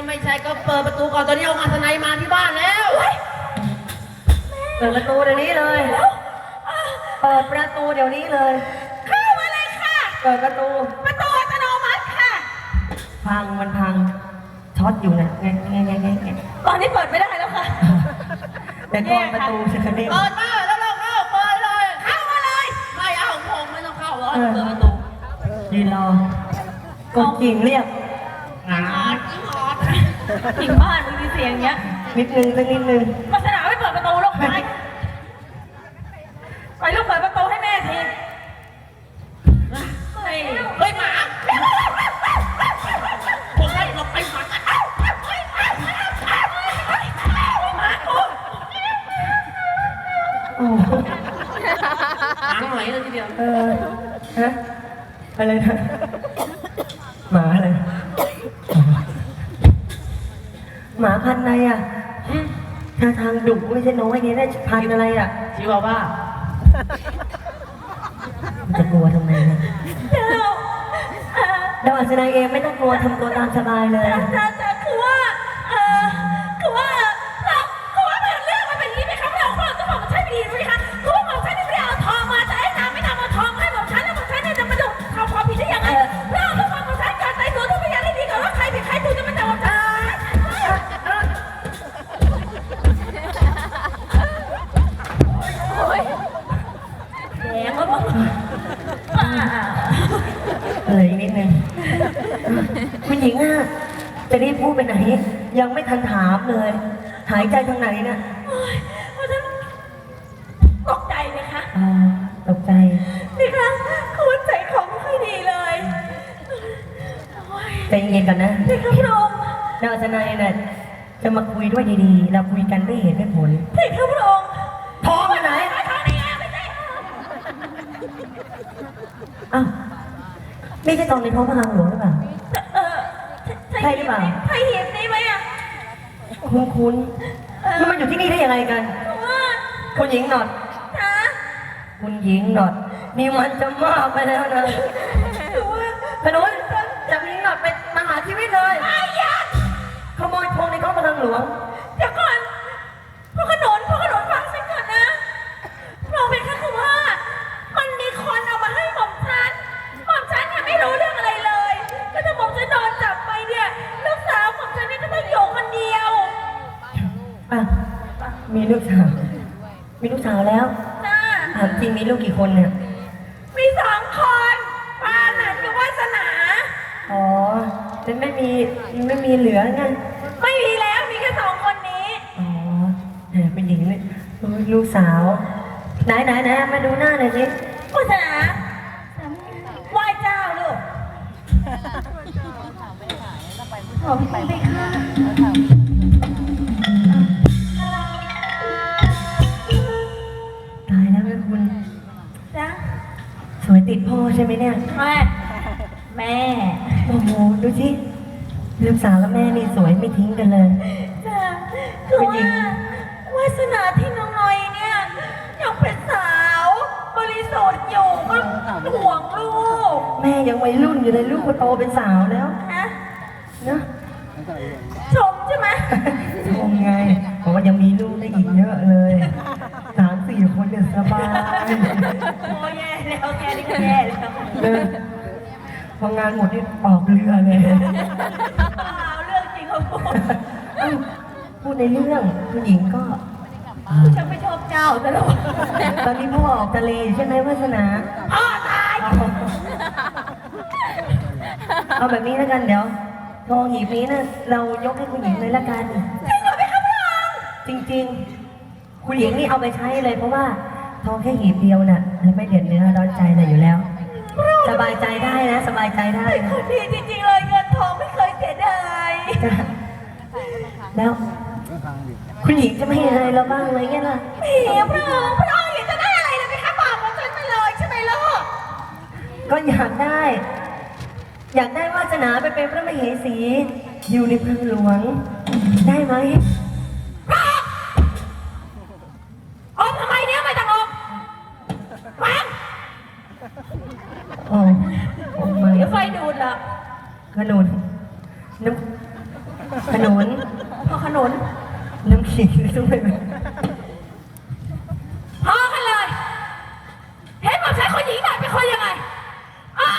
ก็ไม่ใช่ก็เปิดประตูก่อนตอนนี้เอามาสไนด์มาที่บ้านแล้ว เปิดประตูเดี๋ยวนี้เลย เปิดประตูเดี๋ยวนี้เลย เข้ามาเลยค่ะ เปิดประตู ประตูอัตโนมัติค่ะ พังมันพัง ช็อตอยู่นะไงไงไงไงไงตอนนี้เปิดไม่ได้แล้วค่ะ แต่ก่อนประตูจะกระเด้งเปิดมาแล้วเราเข้าเปิดเลย เข้ามาเลย ไม่เอาของผมไม่ต้องเข้าหรอกเออเปิดประตูยืนรอกดกิ่งเรียกงานจิ้งหอด ถึงบ้านมึงมีเสียงเงี้ย นิดนึงสักนิดนึงมาสนามไม่เปิดประตูลูกไปไปลูกเปิดประตูให้แม่ทีเฮ้ยเฮ้ยหมาผมให้เราไปหมากันโอ้หางไหลเลยทีเดียว เออ ฮะ อะไรนะหมาอะไร หมาพันธุ์อะไรอะท่าทางดุไม่ใช่น้อยเนี่ยนะพันธุ์อะไรอะชิวาว่าจะกลัวทำไมเนี่ยเจ้าเอ่อดาวอัศนัยเองไม่ต้องกลัวทำตัวตามสบายเลยแต่แต่คือว่า จะรีบพูดไปไหน ยังไม่ทันถามเลย หายใจทางไหนน่ะเพราะฉะนั้นตกใจไหมคะ อ่าตกใจ นี่คะคุณใจของไม่ค่อยดีเลยโอ้ยใจเย็นๆก่อนนะนี่คะพระองค์ดาวอัศนัยน่ะจะมาคุยด้วยดีๆ เราคุยกันด้วยเหตุด้วยผล นี่คะพระองค์ท้องไปไหนไม่ทำได้ไงไม่ใช่อ้าวไม่ใช่ตอนในท้องพระคลังหลวงหรือเปล่าเออใช่หรือเปล่าใช่เห็นได้ไหมอะคุ้นคุ้นแล้วมันอยู่ที่นี่ได้ยังไงกัน ว่าคุณหญิงหนอดนะคุณหญิงหนอด นี่มันจะมากไปแล้วนะพนุนจับหญิงหนอดไปมหาชีวิตเลยขโมยทองในท้องพลังหลวง มีลูกสาว มีลูกสาวแล้วนะถามจริงมีลูกกี่คนเนี่ย มีสองคนปาหนันกับวาสนา อ๋อจะไม่มีไม่มีเหลือไง ไม่มีแล้วมีแค่สองคนนี้ อ๋อเออเป็นหญิงเลยลูกสาว ไหนไหนไหนมาดูหน้าหน่อยสิวาสนาไหว้เจ้าลูก ขอบคุณไปค่ะ สวยติดพ่อใช่ไหมเนี่ย แม่แม่ โอ้โห ดูสิลูกสาวกับแม่นี่สวยไม่ทิ้งกันเลย จ้ะคือว่าวาสนาที่น้องน้อยเนี่ยยังเป็นสาว บริสุทธิ์อยู่ก็ห่วงลูกแม่ยังวัยรุ่นอยู่เลยลูกคนโตเป็นสาวแล้วนะนะชมใช่ไหมชมไงบอกว่ายังมีลูกได้อีกเยอะเลยสามสี่คนเนี่ยสบายโอ้แย่ แล้วแค่นี้ก็แย่แล้วเออพองานหมดนี่ออกเรือเลยเปล่าเรื่องจริงครับผมเอ้าพูดในเรื่องผู้หญิงก็ ฉันไม่ชอบเจ้าตลอดตอนนี้พ่อออกทะเลอยู่ใช่ไหมวาสนาพ่อตาย เอาแบบนี้แล้วกันเดี๋ยวทองหีบนี้นะเรายกให้คุณหญิงเลยละกัน จริงเหรอพี่ครับพระองค์จริง ๆ คุณหญิงนี่เอาไปใช้เลยเพราะว่า ทองแค่หีบเดียวน่ะไม่เดือดเนื้อร้อนใจอะไรอยู่แล้ว สบายใจได้นะสบายใจได้เป็นนะคนดีจริงๆเลยเงินทองไม่เคยเสียดายจ้ะแล้วคุณหญิงจะไม่ให้อะไรเราบ้างเลยไงล่ะเฮียพระองค์พระองค์อยากจะได้อะไรนะพี่ครับบอกมาฉันไปเลยใช่ไหมลูกก็อยากได้ อยากได้วาสนาไปเป็นพระมเหสีอยู่ในเมืองหลวง ได้ไหม อมทำไมเนี่ยไม่ต้องอมฟัง โอ้ โอ้ไม่เดี๋ยวไฟดูดละขนุนน้ำขหญิงช่วยไหมพอกันเลย เห็นผมใช้คนหญิงหน่อยเป็นคนยังไงอ่า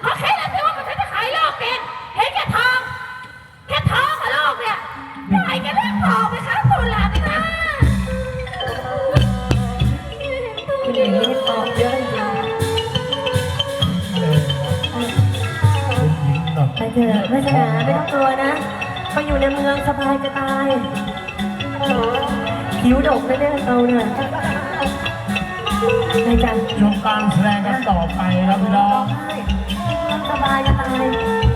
เขาแค่นั้นที่ว่าผมใช้จะขายโลกเองเห็นแค่ทองแค่ทองกับโลกเนี่ยได้แค่เรื่องทองไปครับคุณหลานนะคุณหญิงนี่ตอบเยอะจริง ถอะไม่ชนะไม่ต้องกลัวนะเขาอยู่ในเมืองสบายจะตายคิ้วดกนะเนี่ยเราเนี่ยไปจังชมการแสดงกันต่อไปครับพี่น้องสบายจะตาย